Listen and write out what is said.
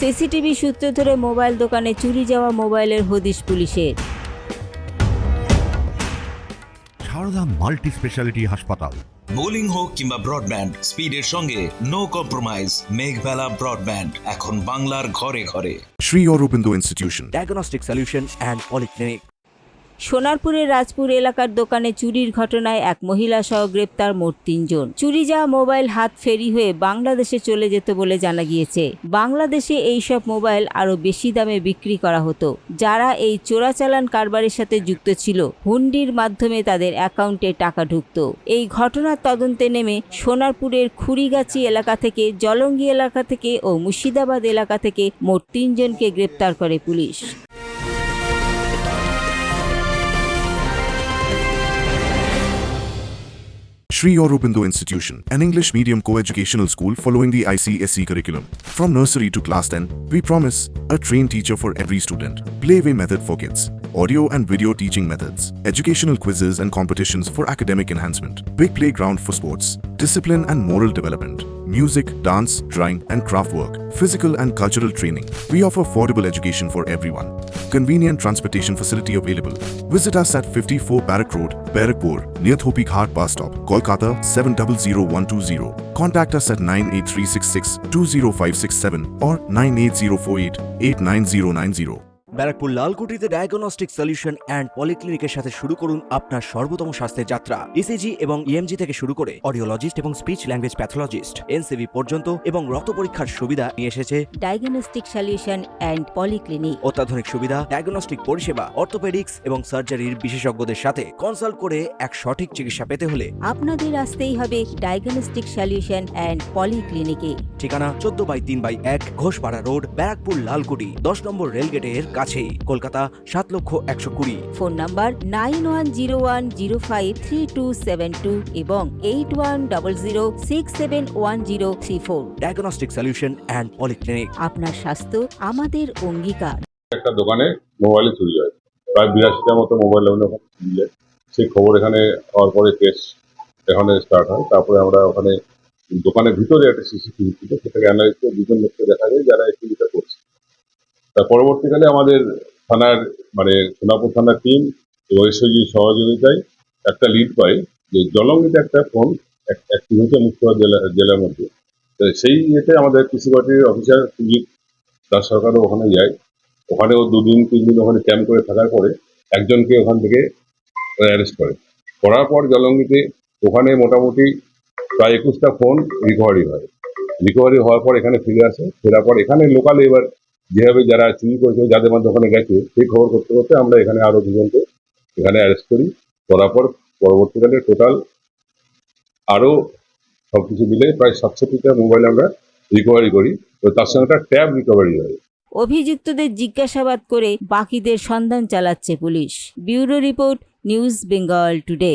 CCTV সূত্র ধরে mobile দোকানে চুরি যাওয়া মোবাইলের হদিশ পুলিশের। সারদা মাল্টি স্পেশালিটি হাসপাতাল। বোলিং হোক কিংবা ব্রডব্যান্ড স্পিডের সঙ্গে নো কম্প্রোমাইজ মেঘবেলা ব্রডব্যান্ড এখন বাংলার ঘরে ঘরে। Sri Aurobindo institution diagnostic solution and polyclinic সোনারপুরের রাজপুর এলাকার দোকানে চুরির ঘটনায় এক মহিলা সহ গ্রেপ্তার মোট তিনজন। চুরি যাওয়া মোবাইল হাত ফেরি হয়ে বাংলাদেশে চলে যেত বলে জানা গিয়েছে। বাংলাদেশে এই সব মোবাইল আরও বেশি দামে বিক্রি করা হতো। যারা এই চোরাচালান কারবারের সাথে যুক্ত ছিল, হুন্ডির মাধ্যমে তাদের অ্যাকাউন্টে টাকা ঢুকতো। এই ঘটনার তদন্তে নেমে সোনারপুরের খুড়িগাছি এলাকা থেকে, জলঙ্গি এলাকা থেকে ও মুর্শিদাবাদ এলাকা থেকে মোট তিনজনকে গ্রেপ্তার করে police. Sri Aurobindo Institution, an English medium co-educational school following the ICSE curriculum. From nursery to class 10, we promise a trained teacher for every student, playway method for kids, audio and video teaching methods, educational quizzes and competitions for academic enhancement, big playground for sports, discipline and moral development, music, dance, drawing and craft work, physical and cultural training. We offer affordable education for everyone. Convenient transportation facility available. Visit us at 54 Barrack Road, Barrackpur, near Thopi Ghat bus stop, Kolkata 700120. Contact us at 98366 20567 or 98048 89090. Barrackpore লালকুটিতে diagnostic solution and পলিক্লিনিকের সাথে শুরু করুন আপনার সর্বোত্তম স্বাস্থ্যের যাত্রা। ECG এবং EMG থেকে শুরু করে অডিওলজিস্ট এবং স্পিচ ল্যাঙ্গুয়েজ প্যাথোলজিস্ট এনসিবি পর্যন্ত এবং রক্ত পরীক্ষার সুবিধা নিয়ে এসেছে ডায়াগনস্টিক সলিউশন অ্যান্ড পলিক্লিনিক অত্যাধুনিক সুবিধা ডায়াগনস্টিক পরিষেবা অর্থোপেডিক্স এবং সার্জারির বিশেষজ্ঞদের সাথে কনসাল্ট করে এক সঠিক চিকিৎসা পেতে হলে আপনাদের আসতেই হবে ডায়াগনস্টিক সলিউশন অ্যান্ড পলিক্লিনিকে ঠিকানা চোদ্দ বাই তিন বাই এক ঘোষপাড়া রোড ব্যারাকপুর লালকুটি দশ নম্বর রেলগেটের কাছেই। কলকাতা সাত লক্ষ একশো কুড়ি। Phone number nine one zero one zero five three two seven two এবং eight one double zero six seven one zero three four. Diagnostic solution and polyclinic আপনার স্বাস্থ্য আমাদের অঙ্গীকার। একটা দোকানে মোবাইলে চুরি হয়। প্রায় বিরাশিটার মতো মোবাইল ওখানে সেই খবর এখানে হওয়ার পরে কেস এখানে স্টার্ট হয়। তারপরে আমরা ওখানে দোকানের ভিতরে একটা সিসিটিভি ছিল। সেটাকে অ্যানালাইজ করে দুজন লোককে দেখা যায় যারা এই চুরিটা করছে। তা পরবর্তীকালে আমাদের থানার মানে সোনাপুর থানার টিম এবং এসওজি সহযোগিতায় একটা লিড পাই যে জলঙ্গিতে একটা ফোন অ্যাক্টিভ হয়েছে মুর্শিদাবাদ জেলা, জেলার মধ্যে। তো সেই ইয়েতে আমাদের কৃষি পার্টির অফিসার সুজিত দাস সরকারও ওখানে যায়। ওখানেও দুদিন তিন দিন ওখানে ক্যাম্প করে থাকার পরে একজনকে ওখান থেকে অ্যারেস্ট করে। করার পর জলঙ্গিতে ওখানে মোটামুটি প্রায় একুশটা ফোন রিকভারি হয়। রিকভারি হওয়ার পর এখানে ফিরে আসে। ফেরার পর এখানে লোকাল এবার যেভাবে যারা চুরি করেছে, যাদের মধ্যে ওখানে গেছে, সেই খবর করতে করতে আমরা এখানে আরও দুজনকে এখানে অ্যারেস্ট করি। করার পর পরবর্তীকালে টোটাল আরও সবকিছু মিলে প্রায় সাতষট্টিটা মোবাইল আমরা রিকভারি করি। তো তার সঙ্গে একটা ট্যাব রিকভারি হয়। অভিযুক্তদের জিজ্ঞাসাবাদ করে বাকিদের সন্ধান চালাচ্ছে police. Bureau report, News Bengal Today.